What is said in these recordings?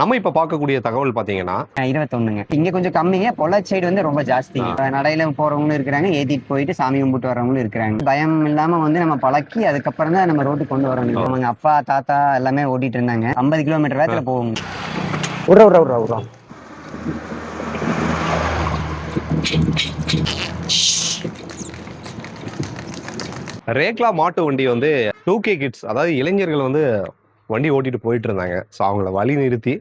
நம்ம இப்ப பார்க்கக்கூடிய தகவல் பாத்தீங்கன்னா இருபத்தொன்னுங்க. இங்க கொஞ்சம் கம்மிங்க. பொள்ளாச்சி சைடு வந்து ரொம்ப ஜாஸ்தி. நடையில போறவங்களும் இருக்கிறாங்க ஏத்திட்டு போயிட்டு சாமி கும்பிட்டு வரவங்களும் இருக்கிறாங்க. பயம் இல்லாம வந்து நம்ம பழக்கி அதுக்கப்புறம் தான் நம்ம ரோட்டுக்கு கொண்டு வரணும் அவங்க அப்பா தாத்தா எல்லாமே ஓட்டிட்டு இருந்தாங்க. ஐம்பது கிலோமீட்டர் வேகத்துல போவோங்க உட்றா உட்றா உட்றா உட்றா ரேக்லா மாட்டு வண்டி வந்து டூ கே கிட்ஸ் அதாவது இளைஞர்கள் வந்து வண்டி ஓட்டிட்டு போயிட்டு இருந்தாங்க ஸோ அவங்கள வழி நிறுத்தி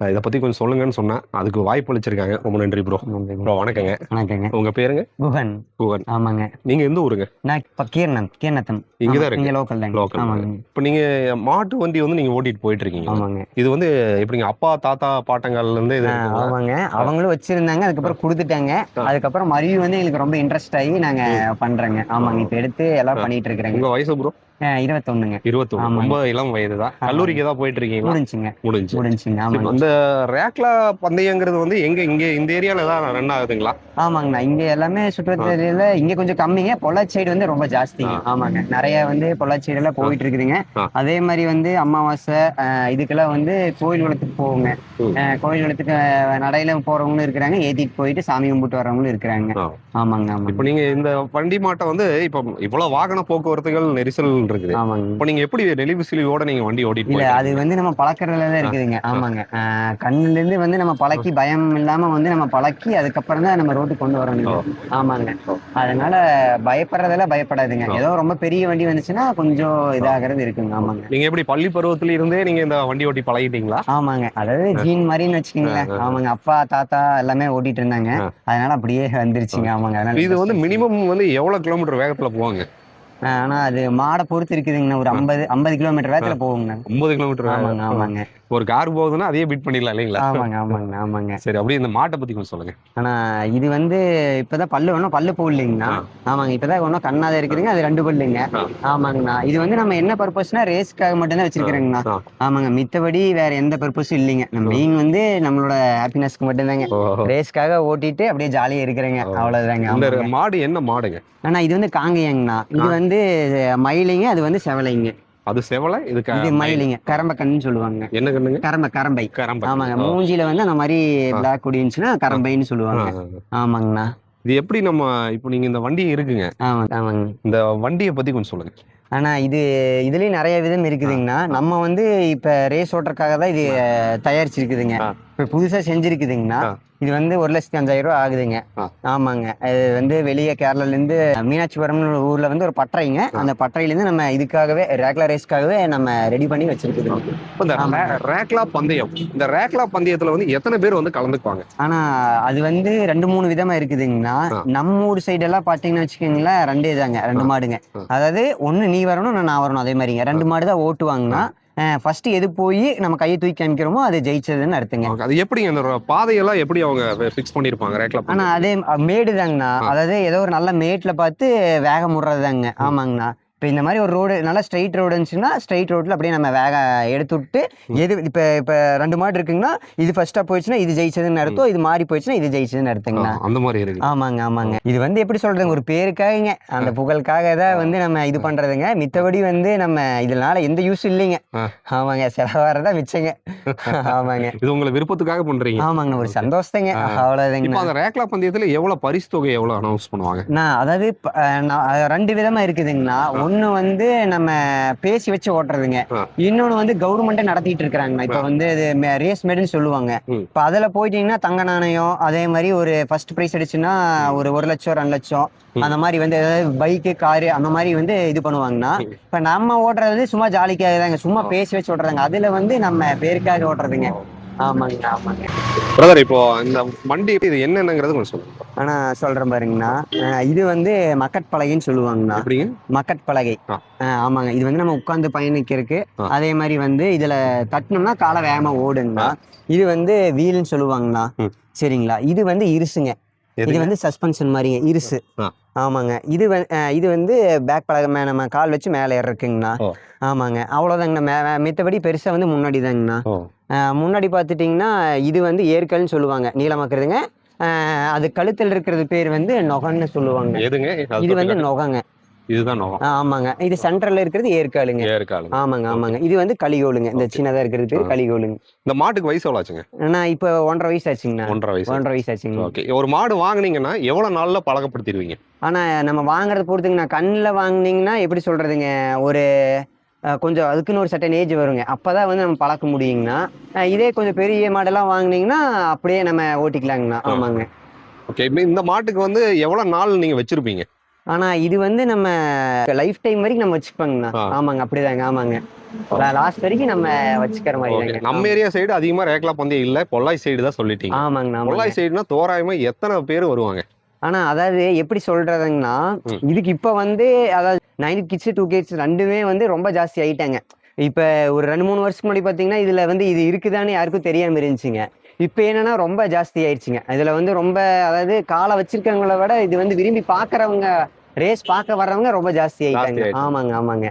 இதை பத்தி கொஞ்சம் சொல்லுங்கன்னு சொன்னேன் அதுக்கு வாய்ப்பு அளிச்சிருக்காங்க. ரொம்ப நன்றி ப்ரோ ப்ரோ வணக்கங்க. வணக்கங்க. உங்க பேருங்க? குகன். குகன். ஆமாங்க. நீங்க எந்த ஊருங்க? நான் இப்ப கீர்ணம் கீர்ணத்தம் இங்கதான் ஆமா, இருக்கு இங்க லோக்கல் லோக்கல் ஆமாங்க. இப்போ நீங்க மாட்டு வண்டி வந்து நீங்க ஓட்டிட்டு போயிட்டு இருக்கீங்க ஆமாங்க. இது வந்து எப்படிங்க? அப்பா தாத்தா பாட்டங்கள்ல இருந்து இது? ஆமாங்க. அவங்களும் வச்சிருந்தாங்க அதுக்கப்புறம் கொடுத்துட்டாங்க. அதுக்கப்புறம் மறுபடியும் வந்து எங்களுக்கு ரொம்ப இன்ட்ரெஸ்ட் ஆகி நாங்க பண்றோங்க. ஆமாங்க. இப்ப எடுத்து எல்லாம் பண்ணிட்டு இருக்கிறேங்க. உங்க வயசு ப்ரோ இருபத்தொன்னுங்க. இருபத்தொன்னு. ரொம்ப இளம் வயது தான் கல்லூரிக்கு ஏதாவது போயிட்டு இருக்கீங்களா முடிஞ்சுங்க. முடிஞ்சு முடிஞ்சுங்க. ஆமாங்க. ரேக்லா பந்தயங்கிறது வந்து எங்க இங்க இந்த ஏரியால தான் ரன் ஆகுதுங்களா? ஆமாங்கண்ணா. இங்க எல்லாமே சுற்றுவட்டாரில இங்க கொஞ்சம் கம்மிங்க. பொள்ளாச்சி சைடு வந்து ரொம்ப ஜாஸ்தி ஆ. ஆமாங்க. நிறைய வந்து பொள்ளாச்சி சைடுல போயிட்டு இருக்குதுங்க. அதே மாதிரி வந்து அமாவாசை இதுக்கெல்லாம் வந்து கோயில் குளத்துக்கு போவோங்க. கோயில் குளத்துக்கு நடையில போறவங்களும் இருக்கிறாங்க. ஏத்திட்டு போயிட்டு சாமி கும்பிட்டு வரவங்களும் இருக்கிறாங்க. ஆமாங்க ஆமாங்க. இப்போ நீங்க இந்த வண்டி மாட்டை வந்து இப்போ இவ்வளவு வாகன போக்குவரத்துகள் நெரிசல் இருக்குது ஆமாங்க. இப்போ நீங்க எப்படி நெளிவு சிலிவோட நீங்க வண்டி ஓட்டிட்டு இல்ல அது வந்து நம்ம பழக்கறதுல தான் இருக்குதுங்க. ஆமாங்க. கண்ணுல இருந்து வந்து நம்ம பழக்கி பயம் இல்லாம வந்து நம்ம பழக்கி அதுக்கப்புறம் தான் நம்ம ரோட்டுக்கு கொண்டு வரணும் ஓ. ஆமாங்க. அதனால பயப்படுறதெல்லாம் பயப்படாதுங்க. ஏதோ ரொம்ப பெரிய வண்டி வந்துச்சுன்னா கொஞ்சம் இதாகிறது இருக்குங்க. ஆமாங்க. நீங்க எப்படி பள்ளி பருவத்துல இருந்தே நீங்க இந்த வண்டி ஓட்டி பழகிட்டீங்களா? ஆமாங்க. அதாவது ஜீன் மாதிரின்னு வச்சுக்கோங்களேன். ஆமாங்க. அப்பா தாத்தா எல்லாமே ஓட்டிட்டு இருந்தாங்க. அதனால அப்படியே வந்துருச்சுங்க. ஆமாங்க. இது வந்து மினிமம் வந்து எவ்வளவு கிலோமீட்டர் வேகத்துல போவாங்க? ஆனா அது மாடை பொறுத்து இருக்குதுங்கண்ணா. ஒரு ஐம்பது ஐம்பது கிலோமீட்டர் வேகத்துல போகுங்கண்ணா. ஒன்பது கிலோமீட்டர் ஆமாங்க ஆமாங்க. ஒரு கார் போகுதுன்னா அதையே பீட் பண்ணிடலாம் இல்லைங்களா? ஆமாங்க ஆமாங்க ஆமாங்க. சரி அப்படியே இந்த மாட்டை பத்தி கொஞ்சம் சொல்லுங்க. ஆனா இது வந்து இப்பதான் பல்லு ஒன்றும் பல்லு போடலைங்கண்ணா. ஆமாங்க இப்பதான் ஒன்றும் கண்ணாத இருக்குதுங்க அது ரெண்டு பல்லுங்க. ஆமாங்கண்ணா. இது வந்து நம்ம என்ன பர்பஸ்னா ரேஸ்க்காக மட்டும்தான் வச்சிருக்கிறேங்கண்ணா. ஆமாங்க மித்தபடி வேற எந்த பர்பஸும் இல்லைங்க. நம்ம மெயின் வந்து நம்மளோட ஹாப்பினஸ்க்கு மட்டும்தாங்க. ரேஸ்க்காக ஓட்டிட்டு அப்படியே ஜாலியா இருக்கிறேங்க. அவ்வளவுதாங்க. மாடு என்ன மாடுங்க? ஆனா இது வந்து காங்கயங்கண்ணா. இது ஆ. வந்து மயிலிங்க அது வந்து செவலைங்க. அது செவலை? இது இது மயிலிங்க. கரம்ப கண்ணுன்னு சொல்லுவாங்க. என்ன கண்ணுங்க? கரம்ப கரம்பை. கரம்பை. ஆமாங்க. மூஞ்சில வந்து அந்த மாதிரி. பிளாக் இருந்துச்சுன்னா கரம்பைன்னு சொல்லுவாங்க. ஆமாங்கண்ணா. இது எப்படி நம்ம இப்போ நீங்க இந்த வண்டி இருக்குங்க. ஆமாங்க ஆமாங்க. இந்த வண்டியை பத்தி கொஞ்சம் சொல்லுங்க. ஆனா இது இதுலயும் நிறைய விதம் இருக்குதுங்கண்ணா. நம்ம வந்து இப்ப ரேஸ் ஓட்டுறதுக்காக தான் இது தயாரிச்சிருக்குதுங்க. இப்ப புதுசா செஞ்சிருக்குதுங்கண்ணா. இது வந்து ஒரு லட்சத்தி அஞ்சாயிரம் ரூபாய் ஆகுதுங்க. ஆமாங்க. அது வந்து வெளியே கேரளால இருந்து மீனாட்சிபுரம்னு ஊர்ல வந்து ஒரு பட்டறைங்க. அந்த பட்டறையில இருந்து நம்ம இதுக்காகவே ரேக்லா ரேஸ்க்காகவே நம்ம ரெடி பண்ணி வச்சிருக்குதுங்க இப்போ இந்த ரேக்லா பந்தயம். இந்த ரேக்லா பந்தயத்துல வந்து எத்தனை பேர் வந்து கலந்துக்குவாங்க? ஆனா அது வந்து ரெண்டு மூணு விதமா இருக்குதுங்கண்ணா. ஆ. நம்ம ஊர் சைடு எல்லாம் பாத்தீங்கன்னு வச்சுக்கோங்களேன் ரெண்டே தாங்க ரெண்டு. மாடுங்க. அதாவது ஒண்ணு நீ வரணும் நான் நான் வரணும் அதே மாதிரிங்க. ரெண்டு மாடு தான் ஓட்டுவாங்கன்னா ஃபர்ஸ்ட் எது போய் நம்ம கையை தூக்கி காமிக்கிறோமோ அது ஜெயிச்சதுன்னு அர்த்தங்க. அது எப்படிங்க அந்த பாதையெல்லாம் எப்படி அவங்க ஃபிக்ஸ் பண்ணிருப்பாங்க ரேக்லா ஆனா? அதே மேடு தாங்கண்ணா. அதாவது ஏதோ ஒரு நல்ல மேட்ல பார்த்து வேகம் முடுறதுதாங்க ஆமாங்கண்ணா. இப்போ இந்த மாதிரி ஒரு ரோடு நல்லா ஸ்ட்ரைட் ரோடு இருந்துச்சுன்னா ஸ்ட்ரைட் ரோட்ல அப்படியே நம்ம வேக எடுத்து விட்டு எது இப்போ இப்போ ரெண்டு மாடு இருக்குங்கன்னா இது ஃபர்ஸ்டா போயிடுச்சுன்னா இது ஜெயிச்சதுன்னு அர்த்தம் இது மாறி போயிடுச்சுன்னா இது ஜெயிச்சதுன்னு ஆ, அர்த்தங்கண்ணா அந்த மாதிரி இருக்கு. ஆமாங்க ஆமாங்க. இது வந்து எப்படி சொல்றதுங்க ஒரு பேருக்காகங்க. அந்த புகழுக்காக தான் வந்து நம்ம இது பண்றதுங்க. மித்தபடி வந்து நம்ம இதனால எந்த யூஸ் இல்லைங்க. ஆமாங்க செலவாறதா மிச்சங்க. ஆமாங்க. இது உங்களை விருப்பத்துக்காக பண்றீங்க. ஆமாங்க ஒரு சந்தோஷத்தைங்க. அவ்வளவுதாங்க. அந்த ரேக்லா பந்தயத்துல எவ்வளவு பரிசு தொகை எவ்வளவு அனௌன்ஸ் பண்ணுவாங்க? நான் அதாவது ரெண்டு விதமா இருக்குதுங்கண்ணா. ஒண்ணு வந்து நம்ம பேசி வச்சு ஓட்டுறதுங்க ஆ. இன்னொன்னு வந்து கவர்மெண்ட்டே நடத்திட்டு இருக்கிறாங்க இப்ப வந்து இது ரேஸ் மேடுன்னு சொல்லுவாங்க. இப்ப அதுல போயிட்டீங்கன்னா தங்க நாணயம் அதே மாதிரி ஒரு ஃபர்ஸ்ட் பிரைஸ் அடிச்சுன்னா ஒரு ஒரு லட்சம் ரெண்டு லட்சம். அந்த மாதிரி வந்து ஏதாவது பைக்கு காரு அந்த மாதிரி வந்து இது பண்ணுவாங்கன்னா. இப்ப நம்ம ஓட்டுறது வந்து சும்மா ஜாலிக்காக தாங்க சும்மா. பேசி வச்சு ஓட்டுறதுங்க அதுல வந்து நம்ம பேருக்காக ஓட்டுறதுங்க ஆமாங்க ஆமாங்க. பிரதர் இப்போ இந்த வண்டி இது என்னென்னங்கிறது கொஞ்சம் சொல்லுங்க. ஆனா சொல்றேன் பாருங்கண்ணா. அஹ், இது வந்து மக்கட் பலகைன்னு சொல்லுவாங்கண்ணா. எப்படிங்க? மக்கட் பலகை. ஆ. ஆ, ஆமாங்க. இது வந்து நம்ம உட்கார்ந்து பயணிக்கிறதுக்கு ஆ. அதே மாதிரி வந்து இதுல தட்டினோம்னா காலை வேகமா ஓடுங்கண்ணா. இது வந்து வீல்னு சொல்லுவாங்கண்ணா. ம். சரிங்களா? இது வந்து இருசுங்க. இது? வந்து சஸ்பென்ஷன் மாதிரிங்க இருசு. ஆமாங்க. இது இது வந்து பேக் பலகை மே- நம்ம கால் வச்சு மேலே ஏறக்குங்கண்ணா. ஆமாங்க. அவ்வளோதாங்கண்ணா. மித்தபடி பெருசா வந்து முன்னாடி தாங்கண்ணா முன்னாடி பார்த்துட்டிங்கன்னா இது வந்து ஏற்கல்னு சொல்லுவாங்க. நீளமாக்குறதுங்க. அது கழுத்தில் இருக்கிறது பேர் வந்து நொகன்னு சொல்லுவாங்க. இது வந்து நொகங்க. இதுதான் நோகம் ஆமாங்க. இது சென்டர்ல இருக்கிறது ஏற்காலுங்க. ஏற்காலு ஆமாங்க ஆமாங்க. இது வந்து கலிகோலுங்க. இந்த. சின்னதா இருக்கிறது பேர். கலிகோலுங்க. இந்த மாட்டுக்கு வயசு எவ்வளோ ஆச்சுங்க? நான் இப்போ ஒன்றரை வயசு ஆச்சுங்கண்ணா. ஒன்றரை வயசு. ஒன்றரை வயசு ஆச்சுங்க. ஓகே ஒரு மாடு வாங்குனீங்கன்னா எவ்வளவு நாள்ல பழக்கப்படுத்திடுவீங்க? ஆனா நம்ம வாங்குறத பொறுத்துங்கண்ணா கண்ணில் வாங்குனீங்கன்னா எப்படி சொல்றதுங்க? ஒரு கொஞ்சம் அதுக்குன்னு ஒரு சட்டன் ஏஜ் வருங்க. அப்பதான் வந்து நம்ம பழக்க முடியுங்கண்ணா. இதே கொஞ்சம் பெரிய மாடெல்லாம் வாங்குனீங்கன்னா அப்படியே நம்ம ஓட்டிக்கலாங்கண்ணா. ஆமாங்க. ஓகே இந்த மாட்டுக்கு வந்து எவ்வளவு நாள் நீங்க வச்சிருப்பீங்க? ஆனா இது வந்து நம்ம லைஃப் டைம் வரைக்கும் நம்ம வச்சுப்பாங்கண்ணா. ஆமாங்க அப்படிதாங்க ஆமாங்க. லாஸ்ட் வரைக்கும் நம்ம வச்சுக்கிற மாதிரி நம்ம ஏரியா சைடு அதிகமா ரேக்லா பந்தயம் இல்ல பொள்ளாய் சைடு தான் சொல்லிட்டீங்க. ஆமாங்க. பொள்ளாய் சைடுனா தோராயமா எத்தனை பேர் வருவாங்க? ஆனா அதாவது எப்படி சொல்றதுங்கன்னா. இதுக்கு இப்ப வந்து அதாவது நைன் கிட்ஸ் டூ கிட்ஸ் ரெண்டுமே வந்து ரொம்ப ஜாஸ்தி ஆயிட்டாங்க. இப்ப ஒரு ரெண்டு மூணு வருஷத்துக்கு முன்னாடி பாத்தீங்கன்னா இதுல வந்து இது இருக்குதான்னு யாருக்கும் தெரியாம இருந்துச்சுங்க. இப்ப என்னன்னா ரொம்ப ஜாஸ்தி ஆயிடுச்சுங்க. இதுல வந்து ரொம்ப அதாவது காலை வச்சிருக்கவங்கள விட இது வந்து விரும்பி பாக்குறவங்க ரேஸ் பார்க்க வர்றவங்க ரொம்ப ஜாஸ்தி ஆயிட்டாங்க. ஆமாங்க ஆமாங்க.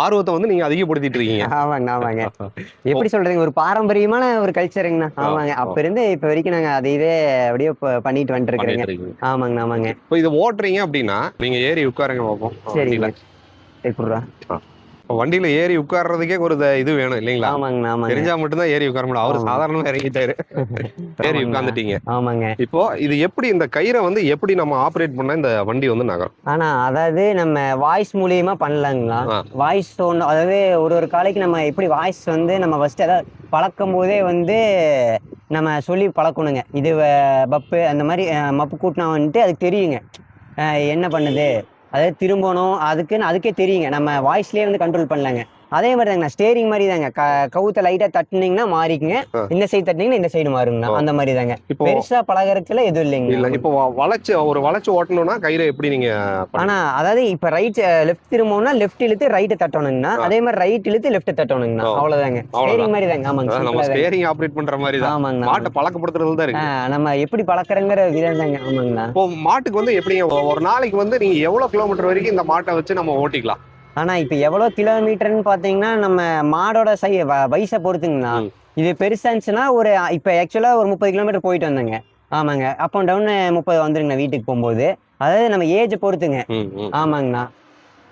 ஆர்வத்தை வந்து நீங்க அதிகப்படுத்திட்டு இருக்கீங்க. ஆமாங்க ஆமாங்க. எப்படி சொல்றதுங்க ஒரு பாரம்பரியமான ஒரு கல்ச்சருங்கண்ணா ஆமாங்க. அப்ப இருந்து இப்ப வரைக்கும் நாங்க அதை இதே அப்படியே பண்ணிட்டு வந்துட்டு இருக்கிறேங்க. ஆமாங்க ஆமாங்க. இப்போ இது ஓட்டுறீங்க அப்படின்னா நீங்க ஏறி உட்காருங்க பார்ப்போம் சரிங்க. வண்டியில. இப்போ வண்டியில ஏறி உட்கார்றதுக்கே ஒரு இது வேணும் இல்லைங்களா? ஆமாங்கண்ணா ஆமாங்க. தெரிஞ்சா மட்டும்தான் ஏறி உட்கார முடியும். அவரு. சாதாரணமா இறங்கிட்டாரு. ஏறி ஆமாங்கண்ணா. உட்காந்துட்டீங்க ஆமாங்க. இப்போ இது எப்படி இந்த கயிறை வந்து எப்படி நம்ம ஆப்ரேட் பண்ணா இந்த வண்டி வந்து நகரும்? ஆனா அதாவது நம்ம வாய்ஸ் மூலியமா பண்ணலாங்களா. வாய்ஸ் டோன் அதாவது ஒரு ஒரு காலைக்கு நம்ம எப்படி வாய்ஸ் வந்து நம்ம ஃபர்ஸ்ட் அதாவது பழக்கும் போதே வந்து நம்ம சொல்லி பழக்கணுங்க. இது பப்பு அந்த மாதிரி மப்பு கூட்டினா வந்துட்டு அதுக்கு தெரியுங்க. என்ன பண்ணுது? அதாவது திரும்பணும் அதுக்குன்னு அதுக்கே தெரியுங்க. நம்ம வாய்ஸ்லேயே வந்து கண்ட்ரோல் பண்ணலாங்க. அதே மாதிரி தாங்க ஸ்டேரிங் மாதிரி தாங்க க கவுத்த லைட்டா தட்டுனீங்கன்னா மாறிக்குங்க. இந்த சைடு தட்டினீங்கன்னா இந்த சைடு மாறுங்கண்ணா. அந்த மாதிரி தாங்க இப்போ பெருசா பழகறதுல எதுவும் இல்ல இல்லைங்க இப்போ வ- வளைச்சு ஒரு வளைச்சு ஓட்டணும்னா கயிறை எப்படி நீங்க? ஆனா அதாவது இப்ப ரைட் லெஃப்ட் திரும்பணும்னா லெஃப்ட் இழுத்து ரைட் தட்டணுங்கண்ணா. அதே மாதிரி ரைட் இழுத்து லெஃப்ட் தட்டணுங்கண்ணா. அவ்வளவுதாங்க. ஸ்டேரிங் மாதிரி தாங்க ஆமாங்க நம்ம. ஸ்டேரிங் ஆப்ரேட் பண்ற மாதிரி தான் ஆமாங்கண்ணா. மாட்டை பழக்கப்படுத்துறது தான் இருக்கு. நம்ம எப்படி பழக்கறங்கிற விதம் தாங்க ஆமாங்கண்ணா. இப்போ மாட்டுக்கு வந்து எப்படிங்க ஒ- ஒரு நாளைக்கு வந்து நீங்க எவ்வளவு கிலோமீட்டர் வரைக்கும் இந்த மாட்டை வச்சு நம்ம ஓட்டிக்கலாம்? ஆனா இப்ப எவ்வளவு கிலோமீட்டர்னு பாத்தீங்கன்னா நம்ம மாடோட சை வயசை பொறுத்துங்கண்ணா. இது பெருசா இருந்துச்சுன்னா ஒரு இப்ப ஆக்சுவலா ஒரு முப்பது கிலோமீட்டர் போயிட்டு வந்தேங்க. ஆமாங்க. அப் அண்ட் டவுன் முப்பது வந்துருங்கண்ணா வீட்டுக்கு போகும்போது. அதாவது நம்ம ஏஜை பொறுத்துங்க. ஆமாங்கண்ணா.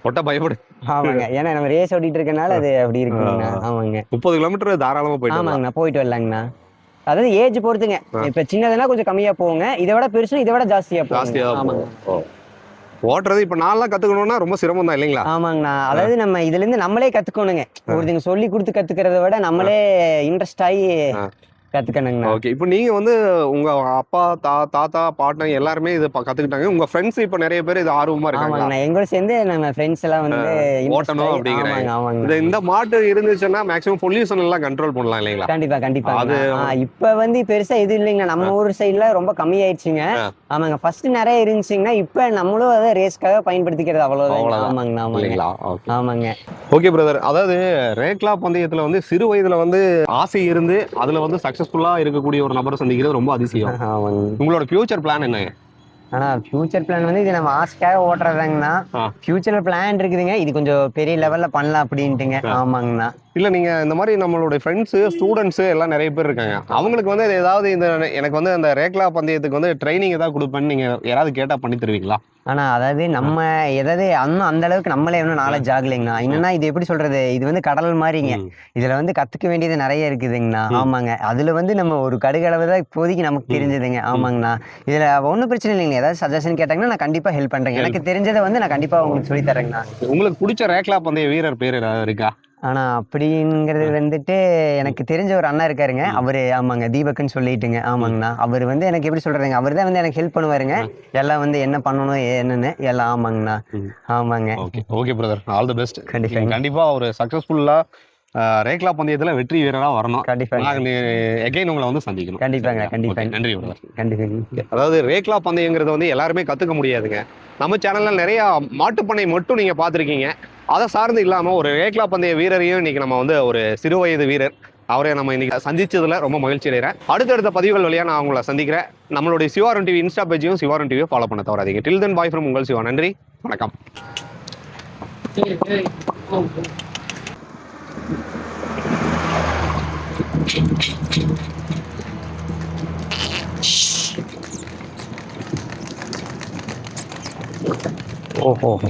ஒட்ட பயப்படு. ஆமாங்க. ஏன்னா நம்ம ரேஸ் ஓட்டிட்டு இருக்கனால அது அப்படி இருக்குங்கண்ணா. ஆமாங்க. முப்பது கிலோமீட்டர் தாராளமா போயிட்டு. ஆமாங்கண்ணா போயிட்டு வரலாங்கண்ணா. அதாவது ஏஜ் பொறுத்துங்க. இப்ப சின்னதுனா கொஞ்சம் கம்மியா போகுங்க. இதை விட பெருசுனா இதை விட ஜாஸ்தியா ஆமாங்க. போகும். ஓ. ஓட்டுறது இப்ப நான்லாம் கத்துக்கணும்னா ரொம்ப சிரமம் தான் இல்லைங்களா? ஆமாங்கண்ணா. அதாவது நம்ம இதுல இருந்து நம்மளே கத்துக்கணுங்க. ஒருத்தங்க சொல்லி கொடுத்து கத்துக்கிறத விட நம்மளே இன்ட்ரெஸ்ட் ஆகி ஆ. கத்துக்கணுங்கண்ணா. ஓகே. இப்போ நீங்க வந்து உங்க அப்பா தா தாத்தா பாட்டன் எல்லாருமே இதை கத்துக்கிட்டாங்க. உங்க ஃப்ரெண்ட்ஸ் இப்ப நிறைய பேர் இது ஆர்வமா இருக்காங்களா? ஆமாங்கண்ணா. எங்களோட சேர்ந்து நம்ம ஃப்ரெண்ட்ஸ் எல்லாம் வந்து ஓட்டணும் அப்படிங்கிறாங்க. இந்த மாட்டு இருந்துச்சுன்னா மேக்ஸிமம் பொல்யூஷன் எல்லாம் கண்ட்ரோல் பண்ணலாம் இல்லைங்களா? கண்டிப்பா கண்டிப்பா அது- இப்ப வந்து பெருசா இது இல்லைங்க. நம்ம ஊர் சைடுல ரொம்ப கம்மியாயிடுச்சுங்க. ஆமாங்க. ஃபர்ஸ்ட் நிறைய இருந்துச்சுங்கன்னா இப்ப நம்மளும் அதை ரேஸ்க்காக பயன்படுத்திக்கிறது அவ்வளவுதான். ஆமாங்கண்ணா ஆமாங்க. இல்லைங்களா? ஓகே. ஆமாங்க. ஓகே பிரதர் அதாவது ரேக்லா பந்தயத்துல வந்து சிறு வயதுல வந்து ஆசை இருந்து அதுல வந்து சக்சஸ்ஃபுல்லா இருக்கக்கூடிய ஒரு நபரை சந்திக்கிறது ரொம்ப அதிசயம். உங்களோட ஃபியூச்சர் பிளான் என்ன? ஆனா ஃபியூச்சர் பிளான் வந்து இது நம்ம ஆசைக்காக ஓட்டுறதாங்கண்ணா. ஃபியூச்சர்ல பிளான் இருக்குதுங்க. இது கொஞ்சம் பெரிய லெவல்ல பண்ணலாம் அப்படின்ட்டுங்க. ஆமாங்கண்ணா. இல்ல நீங்க இந்த மாதிரி நம்மளோட ஃப்ரெண்ட்ஸ் ஸ்டூடெண்ட்ஸ் எல்லாம் நிறைய பேர் இருக்காங்க. அவங்களுக்கு வந்து ஏதாவது இந்த எனக்கு வந்து அந்த ரேக்லா பந்தயத்துக்கு வந்து ட்ரைனிங் ஏதாவது கொடுப்பேன்னு நீங்க யாராவது கேட்டா பண்ணி தருவீங்களா? ஆனா அதாவது நம்ம எதாவது இன்னும் அந்த அளவுக்கு நம்மளே இன்னும் நாலேஜ் ஆகலைங்கண்ணா. என்னன்னா இது எப்படி சொல்றது? இது வந்து கடல் மாதிரிங்க. இதுல வந்து கத்துக்க வேண்டியது நிறைய இருக்குதுங்கண்ணா. ஆமாங்க. அதுல வந்து நம்ம ஒரு கடுகளவு தான் இப்போதைக்கு நமக்கு. தெரிஞ்சதுங்க. ஆமாங்கண்ணா. இதுல ஒன்றும் பிரச்சனை இல்லைங்க. ஏதாவது சஜஷன் கேட்டாங்கன்னா நான் கண்டிப்பா ஹெல்ப் பண்றேங்க. எனக்கு தெரிஞ்சதை வந்து நான் கண்டிப்பா உங்களுக்கு சொல்லி தரேங்கண்ணா. உங்களுக்கு பிடிச்ச ரேக்லா பந்தய வீரர் பேர் இருக்கா? ஆனா அப்படிங்கிறது வந்துட்டு எனக்கு தெரிஞ்ச ஒரு அண்ணா இருக்காருங்க. அவரு ஆமாங்க தீபக்னு சொல்லிட்டுங்க. ஆமாங்கண்ணா. அவர் வந்து எனக்கு எப்படி சொல்றதுங்க அவர் தான் வந்து எனக்கு ஹெல்ப் பண்ணுவாருங்க. எல்லாம் வந்து என்ன பண்ணணும் என்னன்னு எல்லாம் ஆமாங்கண்ணா. ஆமாங்க. Okay okay brother all the best கண்டிப்பா கண்டிப்பா ஒரு சக்சஸ்ஃபுல்லா ரேக்லா பந்தயத்துல வெற்றி வீரரா வரணும். கண்டிப்பாங்க நாங்க எகைன் உங்களை வந்து சந்திக்கணும். கண்டிப்பாங்க கண்டிப்பாங்க நன்றி கண்டிப்பாங்க அதாவது ரேக்லா பந்தயங்கிறது வந்து எல்லாருமே கத்துக்க முடியாதுங்க. நம்ம சேனல்ல நிறைய மாட்டுப்பண்ணை மட்டும் நீங்க பார்த்திருக்கீங்க. அதை சார்ந்து இல்லாம ஒரு ரேக்லா பந்தய வீரரையும் இன்னைக்கு நம்ம வந்து ஒரு சிறு வயது வீரர் அவரை நம்ம இன்னைக்கு சந்திச்சதுல ரொம்ப மகிழ்ச்சி அடைகிறேன். அடுத்தடுத்த பதிவுகள் வழியா நான் உங்களை சந்திக்கிறேன். நம்மளுடைய சிவாரன் டிவி இன்ஸ்டா பேஜையும் சிவாரன் டிவியை ஃபாலோ பண்ண தவறாதீங்க. டில் தென் பாய் ஃப்ரம் உங்கள் சிவா. நன்றி. வணக்கம். おお。